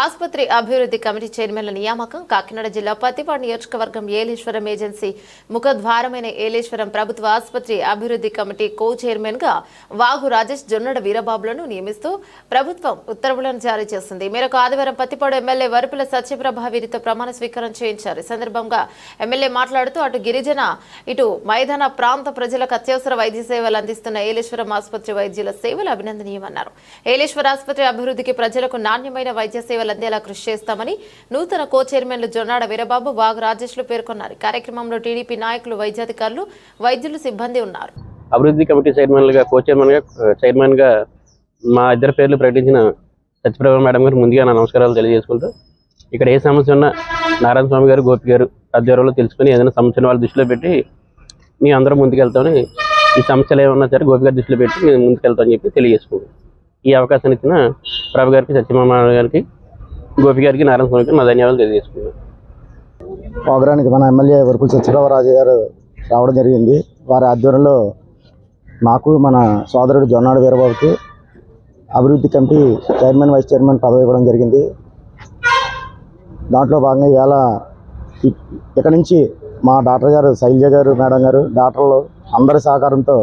ఆసుపత్రి అభివృద్ధి కమిటీ చైర్మన్ల నియామకం కాకినాడ జిల్లా పత్తిపాడు నియోజకవర్గం ఏలేశ్వరం ఏజెన్సీ ముఖద్వారమైన ఏలేశ్వరం ప్రభుత్వ ఆసుపత్రి అభివృద్ధి కమిటీ కో చైర్మన్గా వాగు రాజేష్ జొన్నడ వీరబాబులను నియమిస్తూ ప్రభుత్వం ఉత్తర్వులను జారీ చేసింది. మేరకు ఆదివారం పత్తిపాడు ఎమ్మెల్యే వరుపుల సత్యప్రభ వీరితో ప్రమాణ స్వీకారం చేయించారు. ఈ సందర్భంగా ఎమ్మెల్యే మాట్లాడుతూ అటు గిరిజన ఇటు మైదాన ప్రాంత ప్రజలకు అత్యవసర వైద్య సేవలు అందిస్తున్న ఏలేశ్వరం ఆసుపత్రి వైద్యుల సేవలు అభినందనీయమన్నారు. ఏలేశ్వర ఆసుపత్రి అభివృద్ధికి ప్రజలకు నాణ్యమైన వైద్య సేవలు అందేలా కృషి చేస్తామని నూతన కో చైర్మన్లు జొన్నాడ వీరబాబు వాగ్ రాజేష్లు పేర్కొన్నారు. కార్యక్రమంలో టీడీపీ నాయకులు వైద్యాధికారులు వైద్యులు సిబ్బంది ఉన్నారు. అభివృద్ధి కమిటీ చైర్మన్గా కో చైర్మన్గా చైర్మన్గా మా ఇద్దరు పేర్లు ప్రకటించిన సత్యప్రభ మేడం గారు ముందుగా నా నమస్కారాలు తెలియజేసుకుంటూ ఇక్కడ ఏ సమస్య ఉన్నా నారాయణ స్వామి గారు గోపి గారు ఆధ్వర్యంలో తెలుసుకుని ఏదైనా సమస్యను వాళ్ళ దృష్టిలో పెట్టి మీ అందరం ముందుకెళ్తామని ఈ సమస్యలు ఏమన్నా సరే గోపి గారి దృష్టిలో పెట్టి మేము ముందుకెళ్తామని చెప్పి తెలియజేసుకుంటాం ఈ అవకాశాన్ని ఇచ్చిన ప్రభు గారికి సత్యమామ గారికి గోపి గారికి నారాయణ స్వామి నా ధన్యవాదాలు తెలియజేసుకున్నాను ప్రోగ్రానికి మన ఎమ్మెల్యే వరకుల సత్యరామరాజు గారు రావడం జరిగింది. వారి ఆధ్వర్యంలో నాకు మన సోదరుడు జొన్నాడు వీరబాబుకి అభివృద్ధి కమిటీ చైర్మన్ వైస్ చైర్మన్ పదవి ఇవ్వడం జరిగింది. దాంట్లో భాగంగా ఇవాళ ఇక్కడ ఇక్కడి నుంచి మా డాక్టర్ గారు శైలజ గారు మేడం గారు డాక్టర్లు అందరి సహకారంతో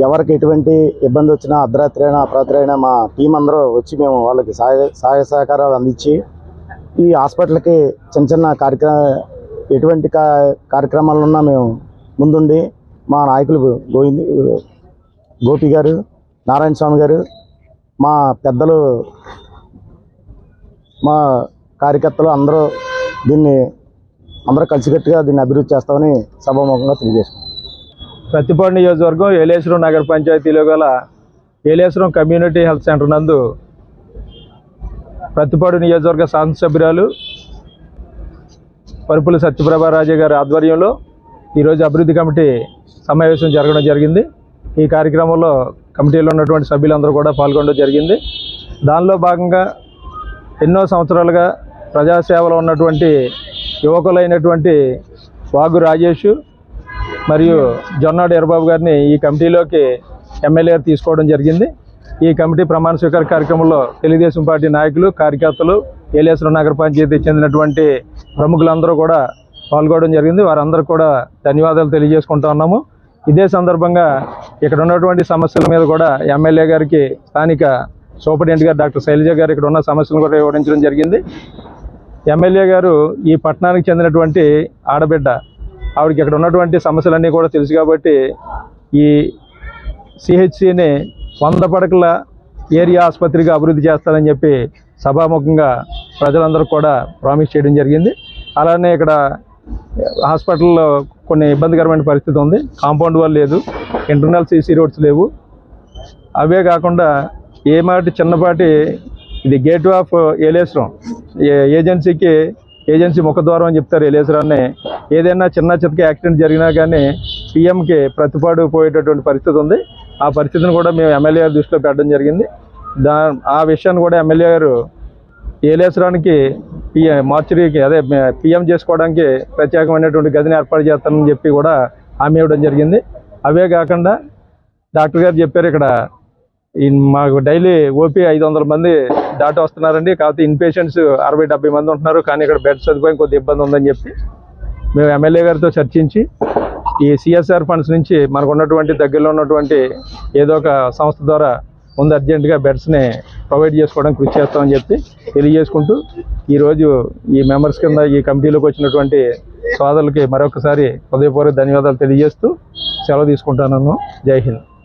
ఎవరికి ఎటువంటి ఇబ్బంది వచ్చినా అర్ధరాత్రి అయినా అపరాత్రి అయినా మా టీం అందరూ వచ్చి మేము వాళ్ళకి సహాయ సహాయ సహకారాలు అందించి ఈ హాస్పిటల్కి చిన్న చిన్న కార్యక్రమ ఎటువంటి కా కార్యక్రమాలు ఉన్నా మేము ముందుండి మా నాయకులు గోవింద్ గోపి గారు నారాయణ స్వామి గారు మా పెద్దలు మా కార్యకర్తలు అందరూ దీన్ని అందరూ కలిసికట్టుగా దీన్ని అభివృద్ధి చేస్తామని సభాముఖంగా తెలియజేసుకున్నాం ప్రతిపాడు నియోజకవర్గం ఏలేశ్వరం నగర పంచాయతీలో గల ఏలేశ్వరం కమ్యూనిటీ హెల్త్ సెంటర్ నందు ప్రతిపాడు నియోజకవర్గ శాసనసభ్యురాలు పరుపుల సత్యప్రభారాజు గారి ఆధ్వర్యంలో ఈరోజు అభివృద్ధి కమిటీ సమావేశం జరగడం జరిగింది. ఈ కార్యక్రమంలో కమిటీలో ఉన్నటువంటి సభ్యులందరూ కూడా పాల్గొనడం జరిగింది. దానిలో భాగంగా ఎన్నో సంవత్సరాలుగా ప్రజాసేవలో ఉన్నటువంటి యువకులైనటువంటి వాగు రాజేష్ మరియు జొన్నాడు ఎర్రబాబు గారిని ఈ కమిటీలోకి ఎమ్మెల్యే తీసుకోవడం జరిగింది. ఈ కమిటీ ప్రమాణ స్వీకార కార్యక్రమంలో తెలుగుదేశం పార్టీ నాయకులు కార్యకర్తలు ఏలేశ్వరం నగర పంచాయతీకి చెందినటువంటి ప్రముఖులందరూ కూడా పాల్గొనడం జరిగింది. వారందరూ కూడా ధన్యవాదాలు తెలియజేసుకుంటా ఉన్నాము. ఇదే సందర్భంగా ఇక్కడ ఉన్నటువంటి సమస్యల మీద కూడా ఎమ్మెల్యే గారికి స్థానిక సూపరింటెండెంట్ గారు డాక్టర్ శైలజ గారు ఇక్కడ ఉన్న సమస్యలను కూడా వివరించడం జరిగింది. ఎమ్మెల్యే గారు ఈ పట్టణానికి చెందినటువంటి ఆడబిడ్డ ఆవిడకి ఇక్కడ ఉన్నటువంటి సమస్యలన్నీ కూడా తెలుసు కాబట్టి ఈ సిహెచ్సిని వంద పడకల ఏరియా ఆసుపత్రిగా అభివృద్ధి చేస్తారని చెప్పి సభాముఖంగా ప్రజలందరూ కూడా ప్రామిస్ చేయడం జరిగింది. అలానే ఇక్కడ హాస్పిటల్లో కొన్ని ఇబ్బందికరమైన పరిస్థితి ఉంది. కాంపౌండ్ వాల్ లేదు. ఇంటర్నల్ సీసీ రోడ్స్ లేవు. అవే కాకుండా ఏమాటి చిన్నపాటి ఇది గేట్ ఆఫ్ ఏలేశ్వరం ఏ- ఏజెన్సీకి ఏజెన్సీ ముఖద్వారం అని చెప్తారు ఏలేశ్వరాన్ని ఏదైనా చిన్న చితక యాక్సిడెంట్ జరిగినా కానీ పిఎంకి ప్రతిపాడు పోయేటటువంటి పరిస్థితి ఉంది. ఆ పరిస్థితిని కూడా మేము ఎమ్మెల్యే గారు దృష్టిలో పెట్టడం జరిగింది. దా ఆ విషయాన్ని కూడా ఎమ్మెల్యే గారు ఏలేసరానికి పిఎం మార్చురీకి అదే పిఎం చేసుకోవడానికి ప్రత్యేకమైనటువంటి గదిని ఏర్పాటు చేస్తానని చెప్పి కూడా హామీ ఇవ్వడం జరిగింది. అవే కాకుండా డాక్టర్ గారు చెప్పారు ఇక్కడ ఈ మాకు డైలీ ఓపీ ఐదు వందల మంది దాటి వస్తున్నారండి. కాకపోతే ఇన్ పేషెంట్స్ అరవై డెబ్బై మంది ఉంటున్నారు. కానీ ఇక్కడ బెడ్ సదుపాయం కొద్ది ఇబ్బంది ఉందని చెప్పి మేము ఎమ్మెల్యే గారితో చర్చించి ఈ సిఎస్ఆర్ ఫండ్స్ నుంచి మనకు ఉన్నటువంటి దగ్గరలో ఉన్నటువంటి ఏదో ఒక సంస్థ ద్వారా ముందు అర్జెంటుగా బెడ్స్ని ప్రొవైడ్ చేసుకోవడానికి కృషి చేస్తామని చెప్పి తెలియజేసుకుంటూ ఈరోజు ఈ మెంబర్స్ కింద ఈ కమిటీలోకి వచ్చినటువంటి సోదరులకి మరొకసారి హృదయపూర్వక ధన్యవాదాలు తెలియజేస్తూ సెలవు తీసుకుంటాను జై హింద్.